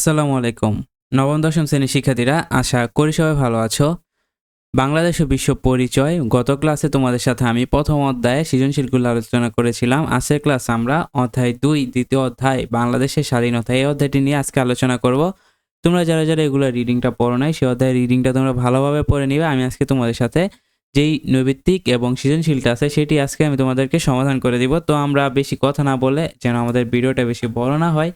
আসসালামু আলাইকুম। নবম, দশম শ্রেণির শিক্ষার্থীরা, আশা করি সবাই ভালো আছো। বাংলাদেশ ও বিশ্ব পরিচয়, গত ক্লাসে তোমাদের সাথে আমি প্রথম অধ্যায়ে সৃজনশীলগুলো আলোচনা করেছিলাম। আজকের ক্লাস আমরা অধ্যায় দুই, দ্বিতীয় অধ্যায়, বাংলাদেশের স্বাধীনতা এই অধ্যায়টি নিয়ে আজকে আলোচনা করব। তোমরা যারা যারা এগুলো রিডিংটা পড়ো নাই সেই অধ্যায়ের রিডিংটা তোমরা ভালোভাবে পড়ে নিবে। আমি আজকে তোমাদের সাথে যেই নৈবিত্তিক এবং সৃজনশীলটা আছে, সেটি আজকে আমি তোমাদেরকে সমাধান করে দিব। তো আমরা বেশি কথা না বলে যেন আমাদের ভিডিওটা বেশি বড় না হয়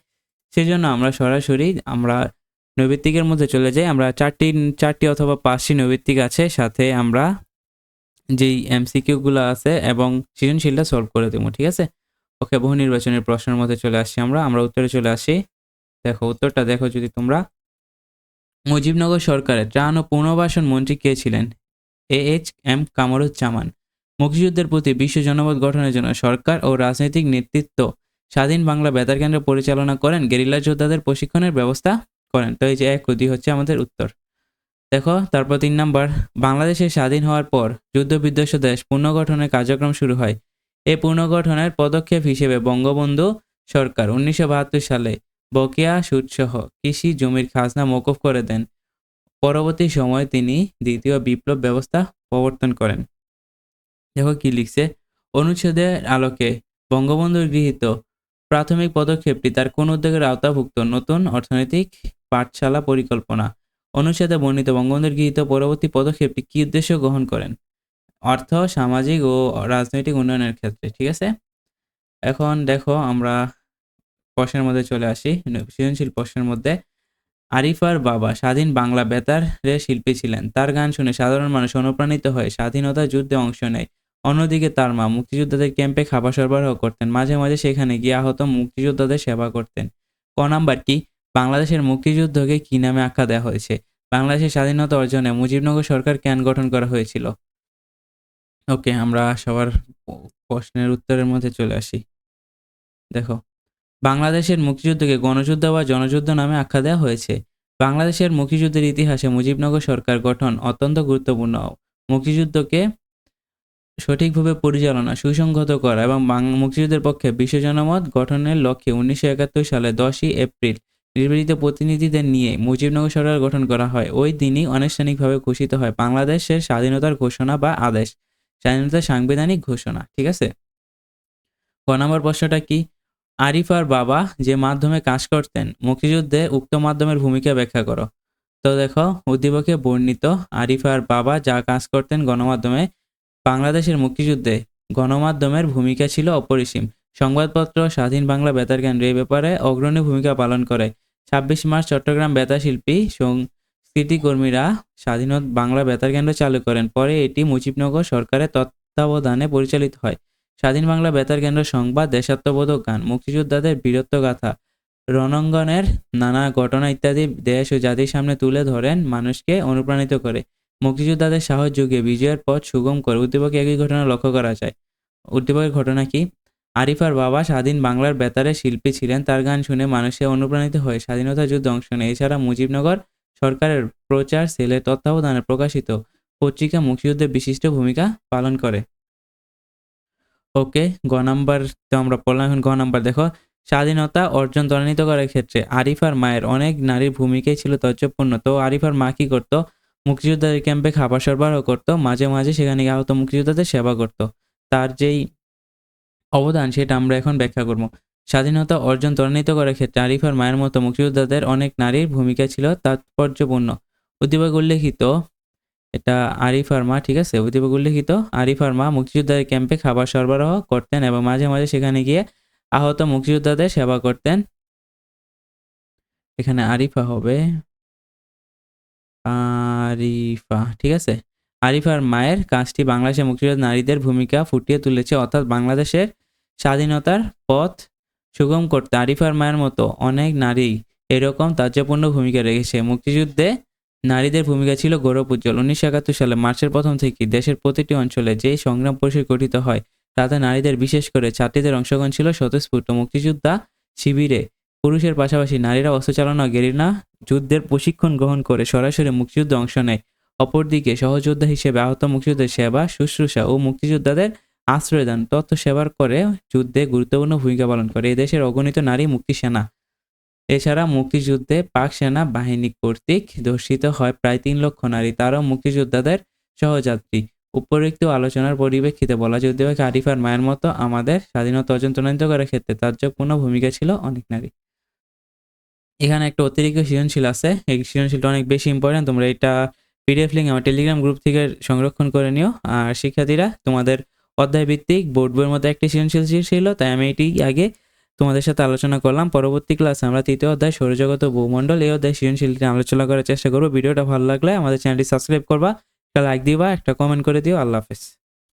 সেই জন্য আমরা সরাসরি আমরা নৈবিত্তিকের মধ্যে চলে যাই। আমরা চারটি চারটি অথবা পাঁচটি নৈবিত্তিক আছে, সাথে আমরা যেই এমসিকিউগুলো আছে এবং সৃজনশীলটা সলভ করে দেবো, ঠিক আছে? ওকে, বহু নির্বাচনের প্রশ্নের মধ্যে চলে আসছি আমরা। আমরা উত্তরে চলে আসি। দেখো, উত্তরটা দেখো যদি তোমরা। মুজিবনগর সরকারের ত্রাণ ও পুনর্বাসন মন্ত্রী কে ছিলেন? A H M Kamruzzaman. মুক্তিযুদ্ধের প্রতি বিশ্ব জনমত গঠনের জন্য সরকার ও রাজনৈতিক নেতৃত্ব স্বাধীন বাংলা বেতার কেন্দ্র পরিচালনা করেন, গেরিলা যোদ্ধাদের প্রশিক্ষণের ব্যবস্থা করেন। তো এই যে এক দুই হচ্ছে আমাদের উত্তর। দেখো, তারপর তিন নম্বর বাংলাদেশের স্বাধীন হওয়ার পর যুদ্ধ বিধ্বস্ত দেশ পুনর্গঠনের কার্যক্রম শুরু হয়। এই পুনর্গঠনের পদক্ষেপ হিসেবে বঙ্গবন্ধু সরকার উনিশশো বাহাত্তর সালে বকেয়া সুদসহ কৃষি জমির খাজনা মৌকুফ করে দেন। পরবর্তী সময়ে তিনি দ্বিতীয় বিপ্লব ব্যবস্থা প্রবর্তন করেন। দেখো কি লিখছে, অনুচ্ছেদের আলোকে বঙ্গবন্ধুর গৃহীত প্রাথমিক পদক্ষেপটি তার কোন উদ্যোগের আওতাভুক্ত নতুন অর্থনৈতিক পাঠশালা পরিকল্পনা অনুচ্ছেদে বর্ণিত বঙ্গবন্ধুর গৃহীত পরবর্তী পদক্ষেপটি কী উদ্দেশ্য গ্রহণ করেন? অর্থ, সামাজিক ও রাজনৈতিক উন্নয়নের ক্ষেত্রে, ঠিক আছে? এখন দেখো আমরা প্রশ্নের মধ্যে চলে আসি। সৃজনশীল প্রশ্নের মধ্যে, আরিফার বাবা স্বাধীন বাংলা বেতারের শিল্পী ছিলেন। তার গান শুনে সাধারণ মানুষ অনুপ্রাণিত হয়ে স্বাধীনতা যুদ্ধে অংশ নেয়। অন্যদিকে তার মা মুক্তিযোদ্ধাদের ক্যাম্পে খাবার সরবরাহ করতেন। মাঝে মাঝে সেখানে গিয়ে আহত মুক্তিযোদ্ধাদের সেবা করতেন। ক নাম্বার কি বাংলাদেশের মুক্তিযুদ্ধকে কি নামে আখ্যা দেওয়া হয়েছে? বাংলাদেশের স্বাধীনতা অর্জনে মুজিবনগর সরকার কেন গঠন করা হয়েছিল। ওকে, আমরা সবার প্রশ্নের উত্তরের মধ্যে চলে আসি। দেখো, বাংলাদেশের মুক্তিযুদ্ধকে গণযুদ্ধ বা জনযুদ্ধ নামে আখ্যা দেওয়া হয়েছে। বাংলাদেশের মুক্তিযুদ্ধের ইতিহাসে মুজিবনগর সরকার গঠন অত্যন্ত গুরুত্বপূর্ণ। মুক্তিযুদ্ধকে সঠিকভাবে পরিচালনা সুসংহত করা এবং মুক্তিযুদ্ধের পক্ষে বিশ্ব জনমত গঠনের লক্ষ্যে উনিশশো একাত্তর সালে দশই এপ্রিল নির্বাচিত প্রতিনিধিদের নিয়ে মুজিবনগর সরকার গঠন করা হয়। ওই দিনই আনুষ্ঠানিকভাবে ঘোষিত হয় বাংলাদেশের স্বাধীনতার ঘোষণা বা আদেশ স্বাধীনতার সাংবিধানিক ঘোষণা, ঠিক আছে? ক নম্বর প্রশ্নটা কি? আরিফার বাবা যে মাধ্যমে কাজ করতেন, মুক্তিযুদ্ধে উক্ত মাধ্যমের ভূমিকা ব্যাখ্যা করো। তো দেখো, উদ্দীপকে বর্ণিত, আরিফার বাবা যা কাজ করতেন গণমাধ্যমে বাংলাদেশের মুক্তিযুদ্ধে গণমাধ্যমের ভূমিকা ছিল অপরিসীম। সংবাদপত্র, স্বাধীন বাংলা বেতার কেন্দ্র এই ব্যাপারে অগ্রণী ভূমিকা পালন করে। ছাব্বিশ মার্চ চট্টগ্রাম বেতার শিল্পী সংস্কৃতিকর্মীরা স্বাধীনত বাংলা বেতার কেন্দ্র চালু করেন। পরে এটি মুজিবনগর সরকারের তত্ত্বাবধানে পরিচালিত হয়। স্বাধীন বাংলা বেতার কেন্দ্র সংবাদ, দেশাত্মবোধক গান, মুক্তিযোদ্ধাদের বীরত্বগাথা, রণাঙ্গনের নানা ঘটনা ইত্যাদি দেশ ও জাতির সামনে তুলে ধরেন, মানুষকে অনুপ্রাণিত করে। মুক্তিযোদ্ধাদের সাহস যুগে বিজয়ের পথ সুগম করে উদ্দীপকে একই ঘটনা লক্ষ্য করা যায়। উদ্দীপকের ঘটনা কি? আরিফার বাবা স্বাধীন বাংলার বেতারের শিল্পী ছিলেন, তার গান শুনে মানুষে অনুপ্রাণিত হয়ে স্বাধীনতা যুদ্ধে অংশ নেয়। এছাড়া মুজিবনগর সরকারের প্রচার, সেলের তত্ত্বাবধানে প্রকাশিত পত্রিকা মুক্তিযুদ্ধে বিশিষ্ট ভূমিকা পালন করে। ওকে, গ নাম্বার তো আমরা পড়লাম এখন, গ নাম্বার দেখো। স্বাধীনতা অর্জন ত্বরান্বিত করার ক্ষেত্রে আরিফার মায়ের অনেক নারীর ভূমিকাই ছিল তজ্জপূর্ণ তো আরিফার মা কি করতো? মুক্তিযোদ্ধাদের ক্যাম্পে খাবার সরবরাহ করত, মাঝে মাঝে সেখানে গিয়ে আহত মুক্তিযোদ্ধাদের সেবা করত। তার যেই অবদান সেটা আমরা এখন ব্যাখ্যা করব। স্বাধীনতা অর্জন ত্বরান্বিত করার ক্ষেত্রে আরিফার মায়ের মতো মুক্তিযোদ্ধাদের অনেক নারীর ভূমিকা ছিল তাৎপর্যপূর্ণ। উদ্দীপক উল্লেখিত, এটা আরিফার মা, ঠিক আছে? উদ্দীপক উল্লেখিত আরিফার মা মুক্তিযোদ্ধাদের ক্যাম্পে খাবার সরবরাহ করতেন এবং মাঝে মাঝে সেখানে গিয়ে আহত মুক্তিযোদ্ধাদের সেবা করতেন। এখানে আরিফা হবে। আরিফা, ঠিক আছে? আরিফার মায়ের কাজটি বাংলাদেশের মুক্তিযোদ্ধা নারীদের ভূমিকা ফুটিয়ে তুলেছে, অর্থাৎ বাংলাদেশের স্বাধীনতার পথ সুগম করতে। আরিফার মায়ের মতো অনেক নারী এরকম তাজ্যপূর্ণ ভূমিকা রেখেছে। মুক্তিযুদ্ধে নারীদের ভূমিকা ছিল গৌরব উজ্জ্বল। উনিশশো একাত্তর সালে মার্চের প্রথম থেকে দেশের প্রতিটি অঞ্চলে যেই সংগ্রাম পরিষদ গঠিত হয়, তাতে নারীদের বিশেষ করে ছাত্রীদের অংশগ্রহণ ছিল স্বতঃস্ফূর্ত। মুক্তিযোদ্ধা শিবিরে পুরুষের পাশাপাশি নারীরা অস্ত্র চালানো গেরিনা যুদ্ধের প্রশিক্ষণ গ্রহণ করে সরাসরি মুক্তিযুদ্ধে অংশ নেয়। অপরদিকে সহযোদ্ধা হিসেবে আহত মুক্তিযুদ্ধের সেবা, শুশ্রূষা ও মুক্তিযোদ্ধাদের আশ্রয়দান তথ্য সেবার করে যুদ্ধে গুরুত্বপূর্ণ ভূমিকা পালন করে। এদেশের অগণিত নারী মুক্তি সেনা এছাড়া মুক্তিযুদ্ধে পাক সেনা বাহিনী কর্তৃক ধর্ষিত হয় প্রায় তিন লক্ষ নারী। তারাও মুক্তিযোদ্ধাদের সহযাত্রী। উপরিক্ত আলোচনার পরিপ্রেক্ষিতে বলা যেতে পারে আরিফার মায়ের মতো আমাদের স্বাধীনতা অর্জন করার ক্ষেত্রে তাজ্জবপূর্ণ ভূমিকা ছিল অনেক নারী এখানে একটা অতিরিক্ত সৃজনশীল আছে। এই সৃজনশীলটা অনেক বেশি ইম্পর্টেন্ট তোমরা এটা পিডিএফ লিঙ্ক আমার টেলিগ্রাম গ্রুপ থেকে সংরক্ষণ করে নিও। আর শিক্ষার্থীরা, তোমাদের অধ্যায় ভিত্তিক বোর্ড বইয়ের মধ্যে একটি সৃজনশীল ছিল, তাই আমি এটি আগে তোমাদের সাথে আলোচনা করলাম। পরবর্তী ক্লাসে আমরা তৃতীয় অধ্যায় সৌরজগত ভূমণ্ডল এই অধ্যায় সৃজনশীলটি আলোচনা করার চেষ্টা করব। ভিডিওটা ভালো লাগলে আমাদের চ্যানেলটি সাবস্ক্রাইব করবা, একটা লাইক দিবা, একটা কমেন্ট করে দিও। আল্লাহ হাফেজ।